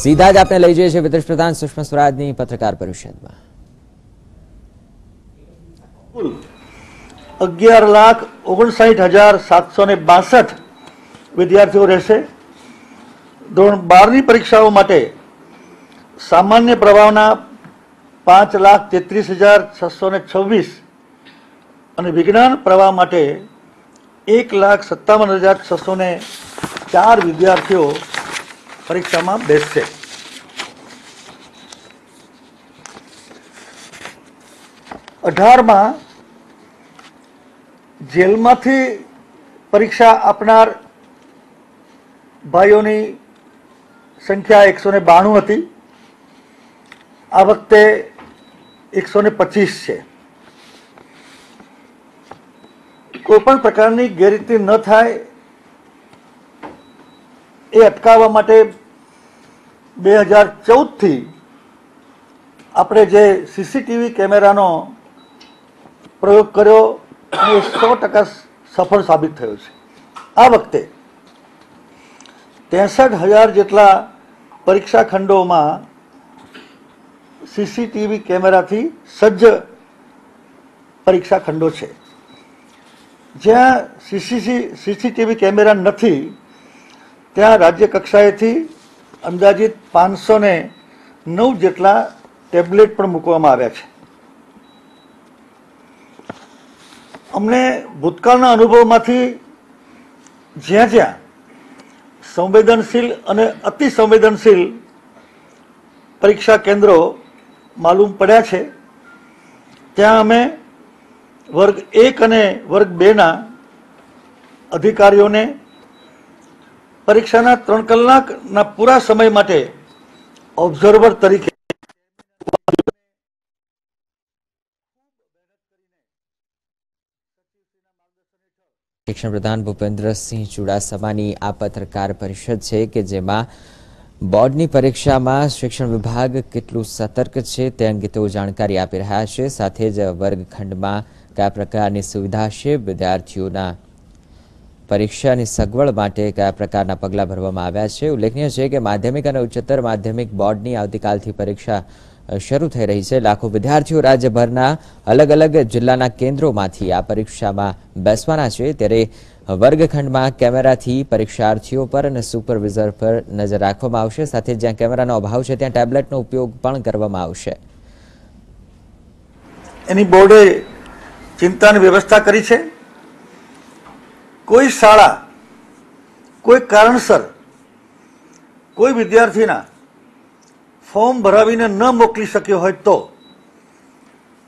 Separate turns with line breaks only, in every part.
સીધા જ આપણે લઈ જઈએ છીએ વિદેશ પ્રધાન સુષ્મા સ્વરાજની પત્રકાર પરિષદમાં.
અગિયાર લાખ ઓગણસાઠ હજાર સાતસો ને બાસઠ વિદ્યાર્થીઓ રહેશે. ધોરણ બારની પરીક્ષાઓ માટે સામાન્ય પ્રવાહના પાંચ લાખ તેત્રીસ હજાર છસો ને છવ્વીસ અને વિજ્ઞાન પ્રવાહ માટે એક લાખ સત્તાવન હજાર છસો ને ચાર વિદ્યાર્થીઓ પરીક્ષામાં બેસશે. અઢારમાં જેલમાંથી પરીક્ષા આપનાર ભાઈઓની સંખ્યા એકસો ને બાણું હતી. આ વખતે એકસો ને પચીસ છે. કોઈ પણ પ્રકારની ગેરરીતિ ન થાય એ અટકાવવા માટે બે હજાર ચૌદથી આપણે જે સીસીટીવી કેમેરાનો પ્રયોગ કર્યો, એ સો ટકા સફળ સાબિત થયો છે. આ વખતે ત્રેસઠ હજાર જેટલા પરીક્ષા ખંડોમાં સીસીટીવી કેમેરાથી સજ્જ પરીક્ષા ખંડો છે. જ્યાં સીસીસી, સીસીટીવી કેમેરા નથી ત્યાં રાજ્ય કક્ષાએથી અંદાજિત પાંચસો ને નવ જેટલા ટેબ્લેટ પણ મૂકવામાં આવ્યા છે. અમને ભૂતકાળના અનુભવમાંથી જ્યાં જ્યાં સંવેદનશીલ અને અતિ સંવેદનશીલ પરીક્ષા કેન્દ્રો માલુમ પડ્યા છે, ત્યાં અમે વર્ગ એક અને વર્ગ બેના અધિકારીઓને પરીક્ષાના ત્રણ કલાકના પૂરા સમય માટે ઓબ્ઝર્વર તરીકે
શિક્ષણ પ્રધાન ભૂપેન્દ્રસિંહ ચુડાસમાની આ પત્રકાર પરિષદ છે કે જેમાં બોર્ડની પરીક્ષામાં શિક્ષણ વિભાગ કેટલું સતર્ક છે તે અંગે તેઓ જાણકારી આપી રહ્યા છે. સાથે જ વર્ગખંડમાં કયા પ્રકારની સુવિધા છે? વિદ્યાર્થીઓના પરીક્ષાની સગવડ માટે કયા પ્રકારના પગલાં ભરવામાં આવ્યા છે? ઉલ્લેખનીય છે કે માધ્યમિક અને ઉચ્ચતર માધ્યમિક બોર્ડની આવતીકાલથી પરીક્ષા શરૂ થઈ રહી છે. લાખો વિદ્યાર્થીઓ રાજ્યભરના અલગ અલગ જિલ્લાના કેન્દ્રોમાંથી આ પરીક્ષામાં બેસવાના છે. ત્યારે વર્ગખંડમાં કેમેરાથી પરીક્ષાર્થીઓ પર અને સુપરવિઝર પર નજર રાખવામાં આવશે. સાથે જ્યાં કેમેરાનો અભાવ છે, ત્યાં ટેબ્લેટનો ઉપયોગ પણ કરવામાં આવશે.
એની બોર્ડે ચિંતાની વ્યવસ્થા કરી છે? કોઈ શાળા, કોઈ કારણસર, કોઈ વિદ્યાર્થીના ફોર્મ ભરાવીને ન મોકલી શક્યો હોય તો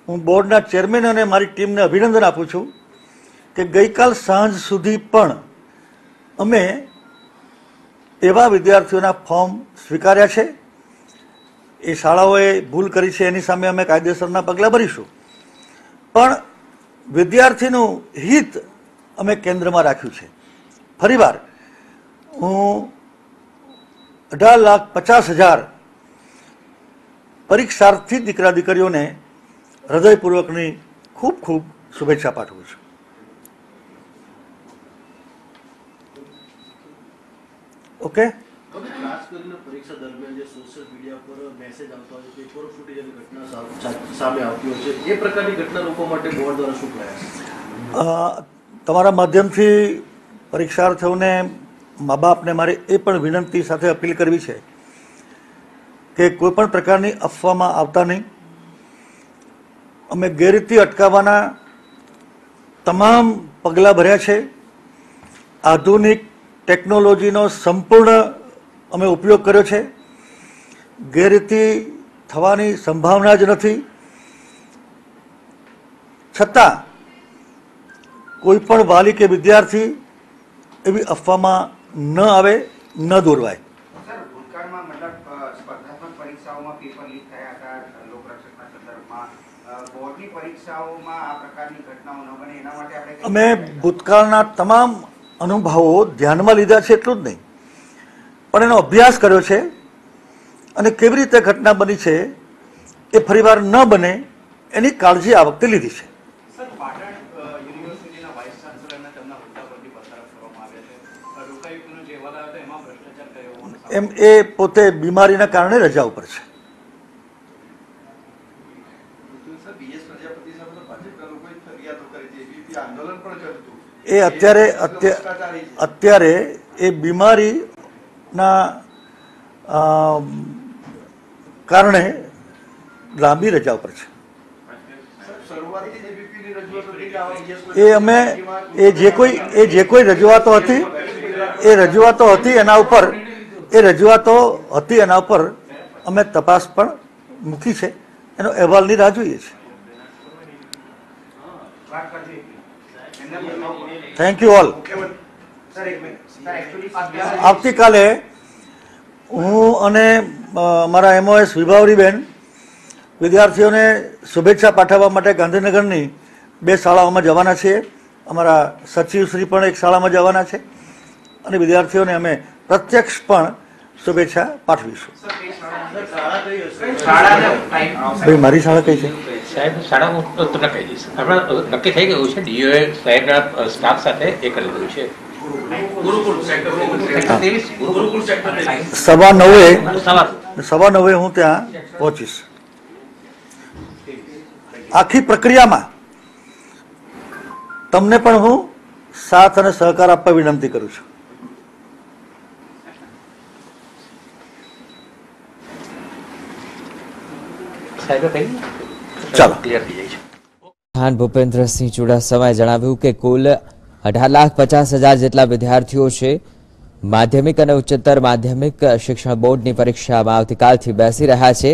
હું બોર્ડના ચેરમેન અને મારી ટીમને અભિનંદન આપું છું કે ગઈકાલ સાંજ સુધી પણ અમે એવા વિદ્યાર્થીઓના ફોર્મ સ્વીકાર્યા છે. એ શાળાઓએ ભૂલ કરી છે, એની સામે અમે કાયદેસરના પગલાં ભરીશું. પણ વિદ્યાર્થીનું હિત અમે કેન્દ્રમાં રાખ્યું છે. ફરીવાર હું અઢાર લાખ પચાસ હજાર પરીક્ષાર્થી દીકરા દીકરીઓને હૃદયપૂર્વકની ખૂબ ખૂબ શુભેચ્છા પાઠવું છું. ઓકે? તમારા માધ્યમથી પરીક્ષાર્થીઓને મા બાપને મારે એ પણ વિનંતી સાથે અપીલ કરવી છે કે કોઈ પણ પ્રકારની અફવામાં આવતા નહીં. અમે ગેરરીતિ અટકાવવાના તમામ પગલાં ભર્યા છે. આધુનિક ટેકનોલોજીનો સંપૂર્ણ અમે ઉપયોગ કર્યો છે. ગેરરીતિ થવાની સંભાવના જ નથી. છતાં કોઈ પણ વાલી કે વિદ્યાર્થી એવી અફવામાં ન આવે ન દોરવાય. અમે ભૂતકાળના તમામ અનુભવો ધ્યાનમાં લીધા છે એટલું જ નહીં. પણ એનો અભ્યાસ કર્યો છે અને કેવી રીતે ઘટના બની છે એ ફરીવાર ન બને એની કાળજી આ વખતે લીધી છે.
એમાં
એ પોતે બીમારીના કારણે રજા ઉપર છે. એ અત્યારે અત્યા- અત્યારે એ બીમારીના કારણે લાંબી રજા ઉપર છે. એ અમે, એ જે કોઈ, એ જે કોઈ રજૂઆતો હતી, એ રજૂઆતો હતી એના ઉપર એ રજૂઆતો હતી એના ઉપર અમે તપાસ પણ મૂકી છે. એનો અહેવાલની રાહ જોઈએ છે.
વાત કરજો એમને
થેન્ક યુ ઓલ આવતીકાલે હું અને મારા એમઓએસ વિભાવરીબેન વિદ્યાર્થીઓને શુભેચ્છા પાઠવવા માટે ગાંધીનગરની બે શાળાઓમાં જવાના છીએ. અમારા સચિવશ્રી પણ એક શાળામાં જવાના છે. અને વિદ્યાર્થીઓને અમે પ્રત્યક્ષ પણ શુભેચ્છા પાઠવીશું. ભાઈ મારી શાળા કઈ છે?
સાહેબ શાળા હું તમને કહી દઈશ આપણા નક્કી થઈ ગયું છે ડીઓએ સાહેબના સ્ટાફ સાથે એ કરેલું છે.
સવા નવે સવા નવે હું ત્યાં પહોંચીશ. આખી પ્રક્રિયામાં તમને પણ હું સાથ અને સહકાર આપવા વિનંતી કરું છું. ચાલો.
ક્લિયર થઈ જાય છે.
ભૂપેન્દ્રસિંહ ચુડાસમાએ જણાવ્યું કે કુલ અઢાર લાખ પચાસ હજાર જેટલા વિદ્યાર્થીઓ છે. માધ્યમિક અને ઉચ્ચતર માધ્યમિક શિક્ષણ બોર્ડની પરીક્ષામાં આવતીકાલથી બેસી રહ્યા છે.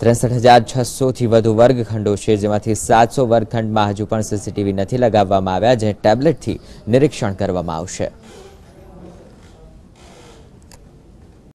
ત્રેસઠ હજાર છસોથી વધુ વર્ગખંડો છે જેમાંથી સાતસો વર્ગખંડમાં હજુ પણ સીસીટીવી નથી લગાવવામાં આવ્યા જે ટેબ્લેટથી નિરીક્ષણ કરવામાં આવશે.